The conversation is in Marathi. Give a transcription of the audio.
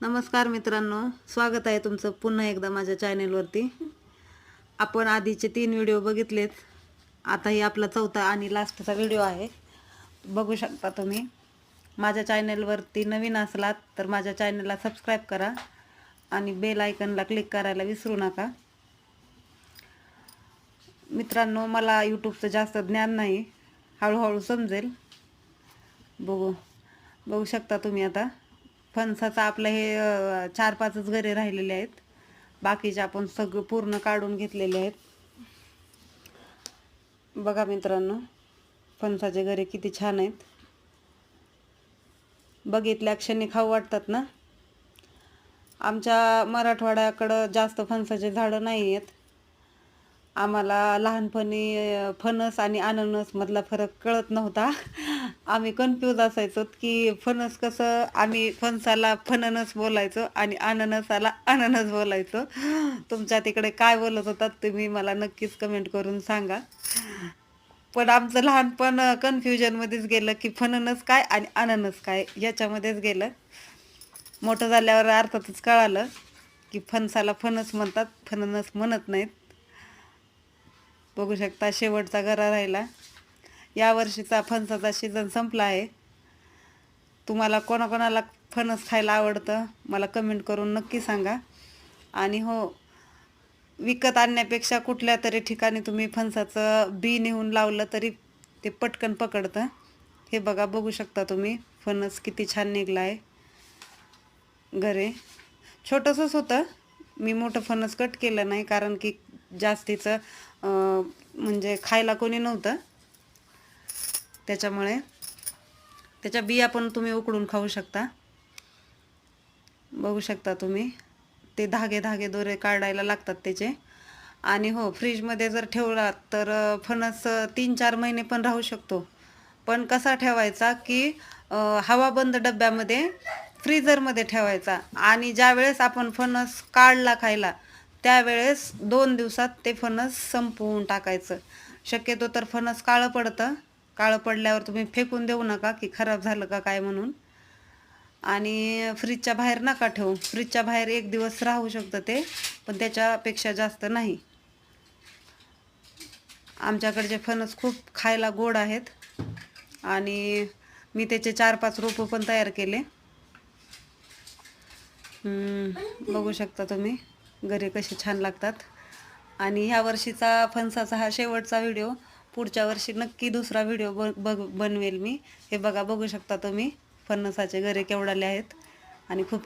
नमस्कार मित्रांनो स्वागत आहे तुमचं पुन्हा एकदा माझ्या चॅनेलवरती. आपण आधीचे तीन व्हिडिओ बघितलेत. आता ही आपला चौथा आणि लास्टचा व्हिडिओ आहे. बघू शकता तुम्ही. माझ्या चॅनेलवरती नवीन असलात तर माझ्या चॅनेलला सबस्क्राईब करा आणि बेल आयकनला क्लिक करायला विसरू नका. मित्रांनो मला यूट्यूबचं जास्त ज्ञान नाही. हळूहळू समजेल. बघू. बघू शकता तुम्ही आता. फणसाचं आपलं हे चार पाचच घरे राहिलेले आहेत. बाकीचे आपण सगळं पूर्ण काढून घेतलेले आहेत. बघा मित्रांनो फणसाचे घरे किती छान आहेत. बघितल्या क्षणी खाऊ वाटतात ना? आमच्या मराठवाड्याकडं जास्त फणसाचे झाडं नाही आहेत. आम्हाला लहानपणी फणस आणि अननसमधला फरक कळत नव्हता. आम्ही कन्फ्यूज असायचो की फणस कसं आम्ही फणसाला फणनस बोलायचो आणि अननसाला अननस बोलायचो. तुमच्या तिकडे काय बोलत होतात तुम्ही मला नक्कीच कमेंट करून सांगा. पण आमचं लहानपण कन्फ्युजनमध्येच गेलं की फणनस काय आणि अननस काय याच्यामध्येच गेलं. मोठं झाल्यावर अर्थातच कळालं की फणसाला फणस म्हणतात फणनस म्हणत नाहीत. बघू शकता शेवटचा घरा राहिला. या वर्षीचा फणसाचा सीझन संपला आहे. तुम्हाला कोणाकोणाला फणस खायला आवडतं मला कमेंट करून नक्की सांगा. आणि हो विकत आणण्यापेक्षा कुठल्या तरी ठिकाणी तुम्ही फणसाचं बी नेऊन लावलं तरी ते पटकन पकडतं. हे बघा बघू शकता तुम्ही फणस किती छान निघला आहे. घरे. छोटंसंच होतं. मी मोठं फणस कट केलं नाही कारण की जास्तीचं म्हणजे खायला कोणी नव्हतं. त्याच्यामुळे त्याच्या बिया पण तुम्ही उकडून खाऊ शकता. बघू शकता तुम्ही. ते धागे धागे दोरे काढायला लागतात त्याचे. आणि हो फ्रीजमध्ये जर ठेवला तर फणस तीन चार महिने पण राहू शकतो. पण कसा ठेवायचा की हवाबंद डब्यामध्ये फ्रीजरमध्ये ठेवायचा. आणि ज्या वेळेस आपण फणस काढला खायला त्यावेळेस दोन दिवसात ते फणस संपवून टाकायचं. शक्यतो तर फणस काळं पडतं. काळं पडल्यावर तुम्ही फेकून देऊ नका की खराब झालं का काय म्हणून. आणि फ्रीजच्या बाहेर नका ठेवू. फ्रीजच्या बाहेर एक दिवस राहू शकतं ते पण त्याच्यापेक्षा जास्त नाही. आमच्याकडचे फणस खूप खायला गोड आहेत. आणि मी त्याचे चार पाच रोपं पण तयार केले. बघू शकता तुम्ही घरी कसे छान लागतात. आणि ह्या वर्षीचा फणसाचा हा शेवटचा व्हिडिओ पुढच्या वर्षी नक्की दुसरा व्हिडिओ ब बघ बनवेल मी. हे बघा बघू शकता तुम्ही. फणसाचे घरे केवढाले आहेत. आणि खूप